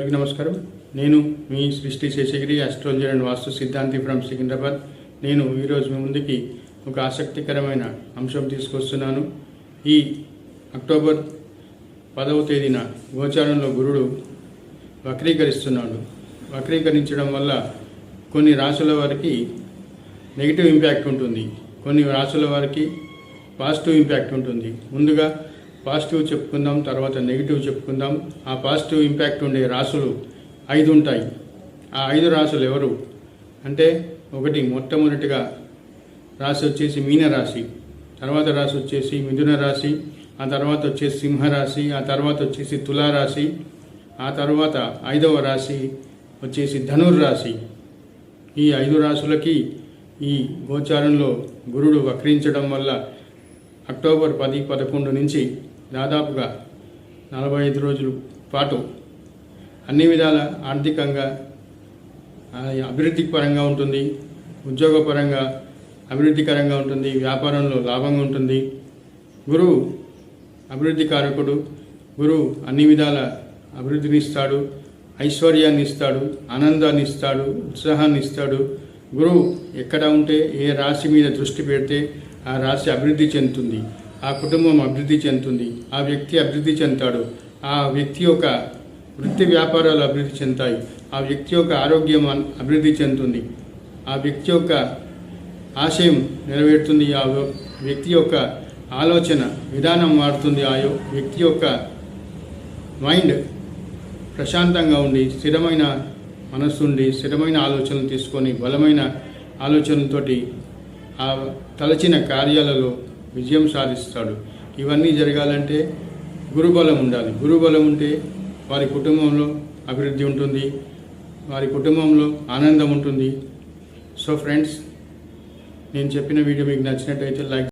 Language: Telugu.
అందరికీ నమస్కారం. నేను మీ సృష్టి శేషగిరి అస్ట్రాలజర్ అండ్ వాస్తు సిద్ధాంతి ఫ్రమ్ సికింద్రాబాద్. నేను ఈరోజు మీ ముందుకి ఒక ఆసక్తికరమైన అంశం తీసుకొస్తున్నాను. ఈ అక్టోబర్ పదవ తేదీన గోచారంలో గురుడు వక్రీకరిస్తున్నాడు. వక్రీకరించడం వల్ల కొన్ని రాసుల వారికి నెగిటివ్ ఇంపాక్ట్ ఉంటుంది. కొన్ని రాసుల వారికి పాజిటివ్ ఇంపాక్ట్ ఉంటుంది. ముందుగా పాజిటివ్ చెప్పుకుందాం తర్వాత నెగిటివ్ చెప్పుకుందాం. ఆ పాజిటివ్ ఇంపాక్ట్ ఉండే రాసులు ఐదు ఉంటాయి. ఆ ఐదు రాసులు ఎవరు? అంటే ఒకటి మొట్టమొదటిగా రాశి వచ్చేసి మీన రాశి తర్వాత రాశి వచ్చేసి మిథున రాశి ఆ తర్వాత వచ్చేసి సింహరాశి ఆ తర్వాత వచ్చేసి తులారాశి ఆ తర్వాత ఐదవ రాశి వచ్చేసి ధనుర్రాశి. ఈ ఐదు రాశులకి ఈ గోచారంలో గురుడు వక్రించడం వల్ల అక్టోబర్ పది పదకొండు నుంచి దాదాపుగా నలభై ఐదు రోజుల పాటు అన్ని విధాల ఆర్థికంగా అభివృద్ధి పరంగా ఉంటుంది ఉద్యోగపరంగా అభివృద్ధికరంగా ఉంటుంది వ్యాపారంలో లాభంగా ఉంటుంది. గురువు అభివృద్ధి కారకుడు గురువు అన్ని విధాల అభివృద్ధిని ఇస్తాడు ఐశ్వర్యాన్ని ఇస్తాడు ఆనందాన్ని ఇస్తాడు ఉత్సాహాన్ని ఇస్తాడు. గురువు ఎక్కడ ఉంటే ఏ రాశి మీద దృష్టి పెడితే ఆ రాశి అభివృద్ధి చెందుతుంది. ఆ కుటుంబం అభివృద్ధి చెందుతుంది. ఆ వ్యక్తి అభివృద్ధి చెందుతాడు. ఆ వ్యక్తి యొక్క వృత్తి వ్యాపారాలు అభివృద్ధి చెందుతాయి. ఆ వ్యక్తి యొక్క ఆరోగ్యం అభివృద్ధి చెందుతుంది. ఆ వ్యక్తి యొక్క ఆశయం నెరవేరుతుంది. ఆ వ్యక్తి యొక్క ఆలోచన విధానం మారుతుంది. ఆ వ్యక్తి యొక్క మైండ్ ప్రశాంతంగా ఉండి స్థిరమైన మనస్సు ఉండి స్థిరమైన ఆలోచనలు తీసుకొని బలమైన ఆలోచనలతోటి ఆ తలచిన కార్యాలలో విజయం సాధిస్తాడు. ఇవన్నీ జరగాలంటే గురుబలం ఉండాలి. గురుబలం ఉంటే వారి కుటుంబంలో అభివృద్ధి ఉంటుంది. వారి కుటుంబంలో ఆనందం ఉంటుంది. సో ఫ్రెండ్స్ నేను చెప్పిన వీడియో మీకు నచ్చినట్టయితే లైక్